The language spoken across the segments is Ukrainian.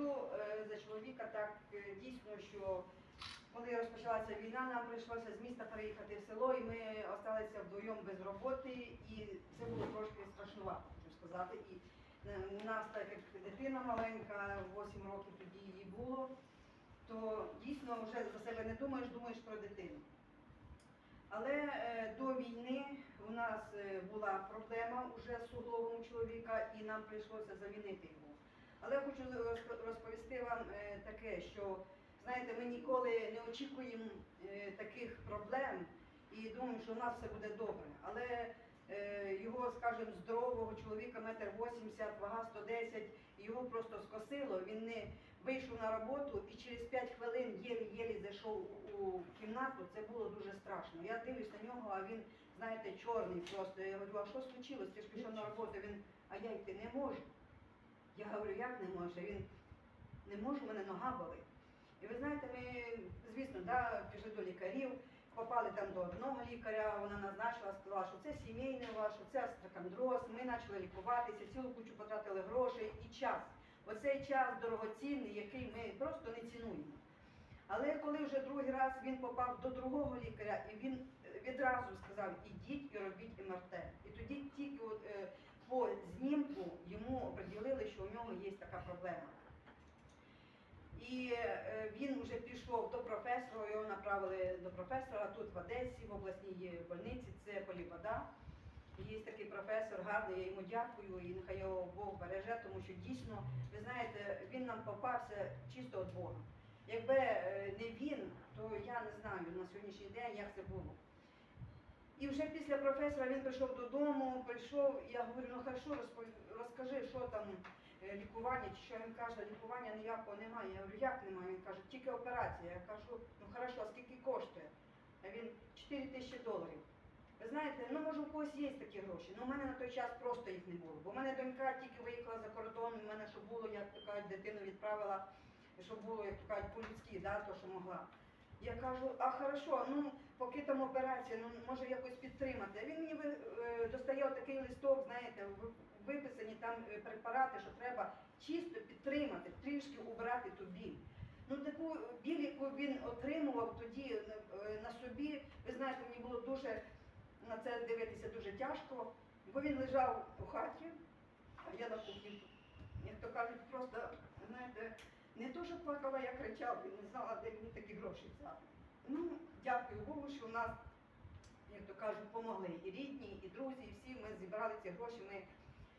скажу е, за чоловіка так е, дійсно, що коли розпочалася війна, нам прийшлося з міста переїхати в село, і ми залишилися вдвоєм без роботи, і це було трошки страшнувато, хочу сказати. І е, нас, так як дитина маленька, 8 років тоді її було, то дійсно вже за себе не думаєш, думаєш про дитину. Але до війни у нас була проблема вже з у чоловіка, і нам прийшлося замінити його. Але я хочу розп- розповісти вам е, таке, що знаєте, ми ніколи не очікуємо е, таких проблем і думаємо, що у нас все буде добре. Але е, його, скажімо, здорового чоловіка, метр 80, вага 110, його просто скосило. Він не вийшов на роботу і через 5 хвилин єлі-єлі зайшов у кімнату. Це було дуже страшно. Я дивлюсь на нього, а він, знаєте, чорний просто. Я говорю, а що случилось? Ти ж пішов на роботу. Він, а я йти не можу. Я говорю, як не може? Він не можу, в мене нога болить. І ви знаєте, ми, звісно, да, пішли до лікарів, попали там до одного лікаря, вона назначила, сказала, що це сімейне ваше, це астрокандроз, ми почали лікуватися, цілу кучу потратили грошей і час. Оцей час дорогоцінний, який ми просто не цінуємо. Але коли вже другий раз він попав до другого лікаря, і він відразу сказав, ідіть і робіть МРТ. І тоді тільки от, е, по знімку йому оприділили, що у нього є така проблема. І е, він вже пішов до професора, його направили до професора тут в Одесі, в обласній больниці, це Полівода. Є такий професор гарний, я йому дякую, і нехай його Бог береже, тому що дійсно, ви знаєте, він нам попався чисто від Бога. Якби е, не він, то я не знаю на сьогоднішній день, як це було. І вже після професора він прийшов додому, прийшов, я говорю, ну хорошо, розкажи, що там лікування, чи що він каже, лікування ніякого немає. Я говорю, як немає? Він каже, тільки операція. Я кажу, ну хорошо, а скільки коштує? А він 4 тисячі доларів. Ви знаєте, ну може у когось є такі гроші, але у мене на той час просто їх не було. Бо в мене донька тільки виїхала за кордон, у мене що було, як то кажуть, дитину відправила, щоб було, як то кажуть, по-людськи, да, то, що могла. Я кажу, а хорошо, ну поки там операція, ну може якось підтримати. Він мені е, достає такий листок, знаєте, виписані там е, препарати, що треба чисто підтримати, трішки убрати ту біль. Ну таку біль, яку він отримував тоді е, на собі, ви знаєте, мені було дуже на це дивитися дуже тяжко, бо він лежав у хаті, а я на кухні. Як то кажуть, просто, знаєте, не то, що плакала, я кричала, і не знала, де мені такі гроші взяти. Ну, дякую Богу, що у нас, як то кажуть, помогли і рідні, і друзі, і всі ми зібрали ці гроші, ми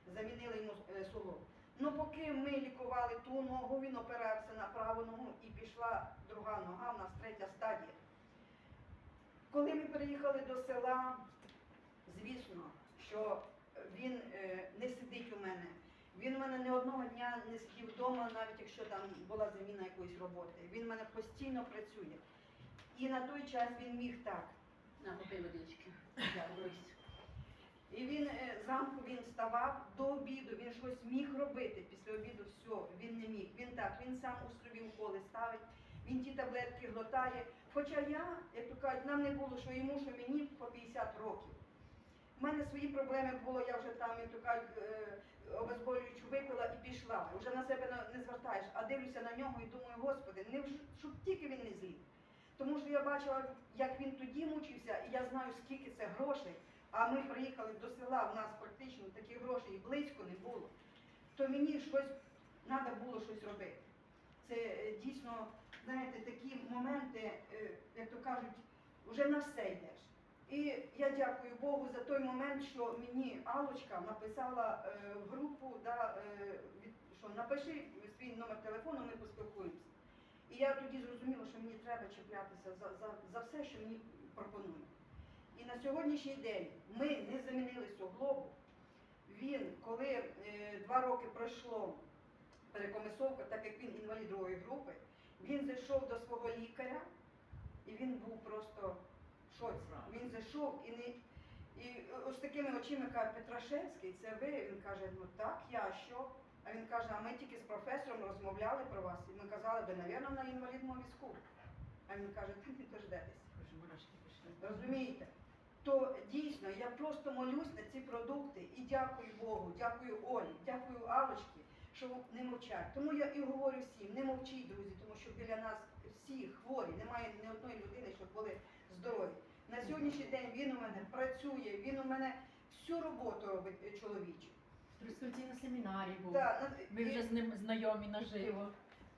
замінили йому е, солому. Ну, поки ми лікували ту ногу, він опирався на праву ногу і пішла друга нога, у нас третя стадія. Коли ми переїхали до села, звісно, що він е, не сидить у мене. Він у мене не одного дня не сидів вдома, навіть якщо там була заміна якоїсь роботи. Він у мене постійно працює. І на той час він міг так. На водички. Дякую. І він е, зранку він вставав до обіду, він щось міг робити. Після обіду все, він не міг. Він так, він сам у собі уколи ставить, він ті таблетки глотає. Хоча я, як то кажуть, нам не було, що йому, що мені по 50 років. У мене свої проблеми було, я вже там, як то кажуть, е, обезболюючу випила і пішла. Вже на себе не- звертаєш, а дивлюся на нього і думаю, господи, не щоб тільки він не злів. Тому що я бачила, як він тоді мучився, і я знаю, скільки це грошей. А ми приїхали до села, в нас практично таких грошей і близько не було. То мені щось треба було щось робити. Це е, дійсно, знаєте, такі моменти, е, як то кажуть, вже на все йдеш. І я дякую Богу за той момент, що мені Алочка написала е, в групу, да, що напиши свій номер телефону, ми поспілкуємося. І я тоді зрозуміла, що мені треба чіплятися за, за, за все, що мені пропонують. І на сьогоднішній день ми не замінили суглобу. Він, коли е, два роки пройшло перекомисовка, так як він інвалід другої групи, він зайшов до свого лікаря, і він був просто в шоці. Він зайшов і не. І ось такими очима каже, Петрашевський, це ви? Він каже, ну так, я що? А він каже, а ми тільки з професором розмовляли про вас, і ми казали, ви, мабуть, на інвалідному візку. А він каже, ти не дождетесь. Розумієте? Я просто молюсь на ці продукти і дякую Богу, дякую Олі, дякую Алочці, що не мовчать. Тому я і говорю всім, не мовчіть, друзі, тому що біля нас всі хворі, немає ні одної людини, щоб були здорові. На сьогоднішній день він у мене працює, він у мене всю роботу робить е, чоловічу. Трускавці на семінарі був. Да, Ми і- вже з ним знайомі наживо.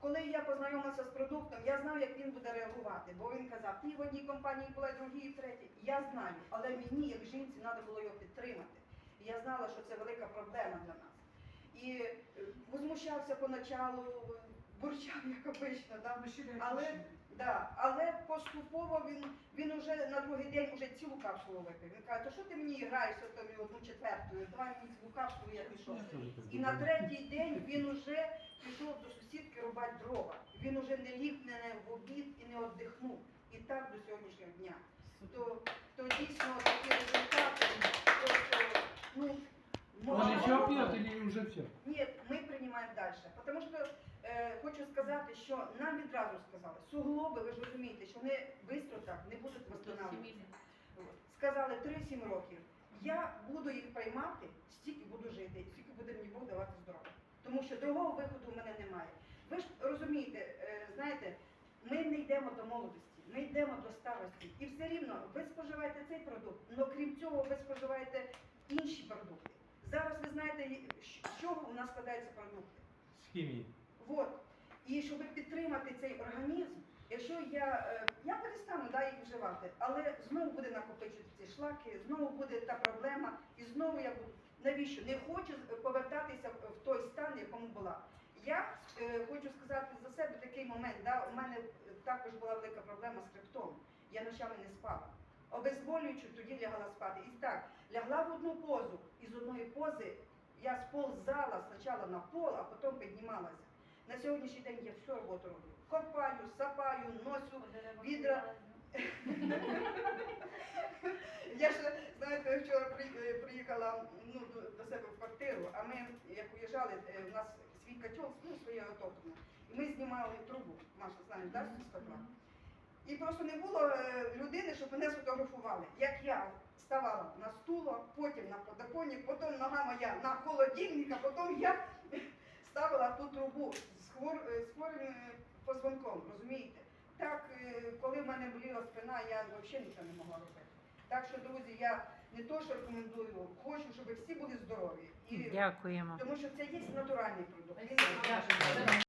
Коли я познайомилася з продуктом, я знав, як він буде реагувати, бо він казав, ти в одній компанії була, другій, в третій. Я знаю, але мені, як жінці, треба було його підтримати. І я знала, що це велика проблема для нас. І е, возмущався поначалу, бурчав, як обично, да? але, да, але поступово він, він уже на другий день уже цілу капсулу випив. Він каже, то що ти мені граєш от одну четверту, давай мені цілу капсулу, я пішов. І на третій день він уже пішов до сусідки рубати дрова. Він уже не ліг не в обід і не віддихнув. І так до сьогоднішнього дня. То, то дійсно такі результати, просто, ну, Он можна- еще пьет или уже все? Ні, ми приймаємо далі. Тому що е, хочу сказати, що нам відразу сказали, суглоби, ви ж розумієте, що вони швидко так не будуть восстанавливатися. Сказали 3-7 років. Я буду їх приймати, стільки буду жити, стільки буде мені Бог давати здоров'я. Тому що другого виходу в мене немає. Ви ж розумієте, е, знаєте, ми не йдемо до молодості, ми йдемо до старості. І все рівно ви споживаєте цей продукт, але крім цього ви споживаєте інші продукти. Зараз ви знаєте, з чого у нас складаються продукти. С химией. Вот. І щоб підтримати цей організм, якщо я, е, я перестану да, їх вживати, але знову буде накопичувати ці шлаки, знову буде та проблема, і знову я буду. Навіщо? Не хочу повертатися в той стан, в якому була. Я е, хочу сказати за себе такий момент. Да, у мене також була велика проблема з хребтом. Я ночами не спала. Обезболюючи, тоді лягала спати. І так, лягла в одну позу, і з одної пози я сползала спочатку на пол, а потім піднімалася. На сьогоднішній день я всю роботу роблю. Копаю, сапаю, носю. відра. Я ще, знаєте, вчора е, приїхала ну, до, себе в квартиру, а ми, як уїжджали, е, у нас свій котел, ну, своє отоплення. І ми знімали трубу, Маша, знаєш, да, з котла. І просто не було е, людини, щоб мене сфотографували. Як я ставала на стуло, потім на подоконник, потім нога моя на холодильник, а потім я ставила ту трубу з, хвор, е, з хворим е, позвонком, розумієте? Так, е, коли в мене боліла спина, я взагалі нічого не могла робити. Так що, друзі, я не то, що рекомендую, хочу, щоб всі були здорові. І, Дякуємо. тому що це є натуральний продукт.